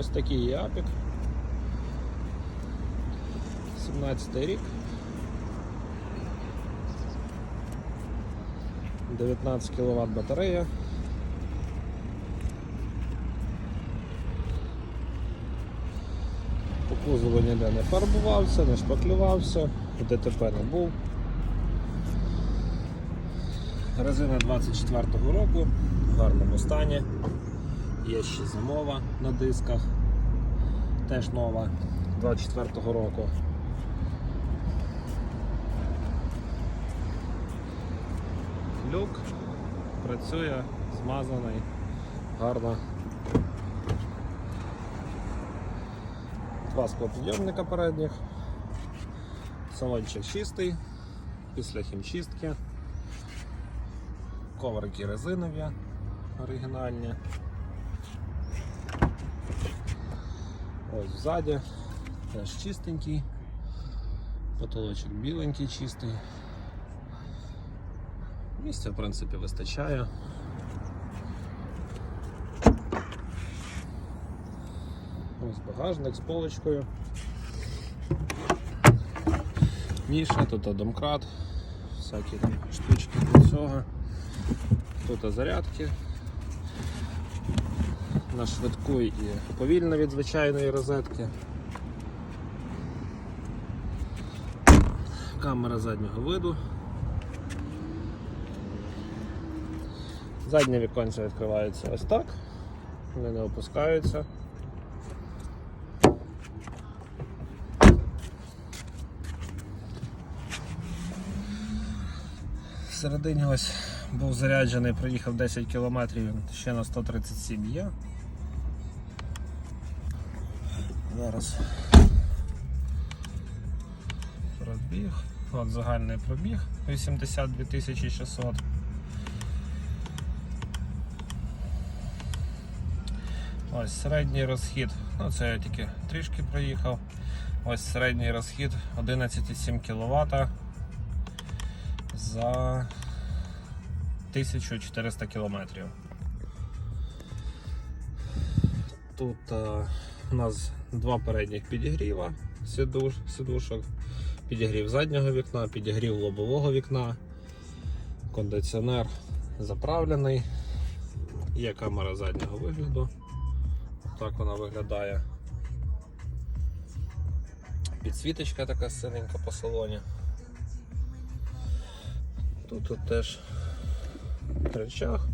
Ось такий є апік. 17 рік. 19 кВт батарея. По кузову ніде не фарбувався, не шпаклювався, ДТП не був. Резина 24-го року в гарному стані. Є ще зимова на дисках, теж нова 24-го року. Люк працює, змазаний, гарно. Два склопідйомника передніх. Салончик чистий, після хімчистки. Коврики резинові, оригінальні. Ось ззаді теж чистенький, потолочок біленький, чистий. Місця в принципі вистачає. Ось багажник з полочкою. Міша, тут домкрат, всякі там штучки для цього. Тут зарядки. На швидку і повільно від звичайної розетки. Камера заднього виду. Заднє віконце відкривається ось так, вони не опускаються. Всередині ось був заряджений, проїхав 10 кілометрів, він ще на 137 є. Зараз пробіг. От загальний пробіг 82 600. Ось середній розхід, ну це я тільки трішки проїхав. Ось середній розхід 11,7 кВт за 1400 кілометрів. Тут е, у нас два передніх підігріва сидуш, сидушок, підігрів заднього вікна, підігрів лобового вікна, кондиціонер заправлений, є камера заднього вигляду. Так вона виглядає. Підсвіточка така синенька по салоні. Тут, тут теж речах.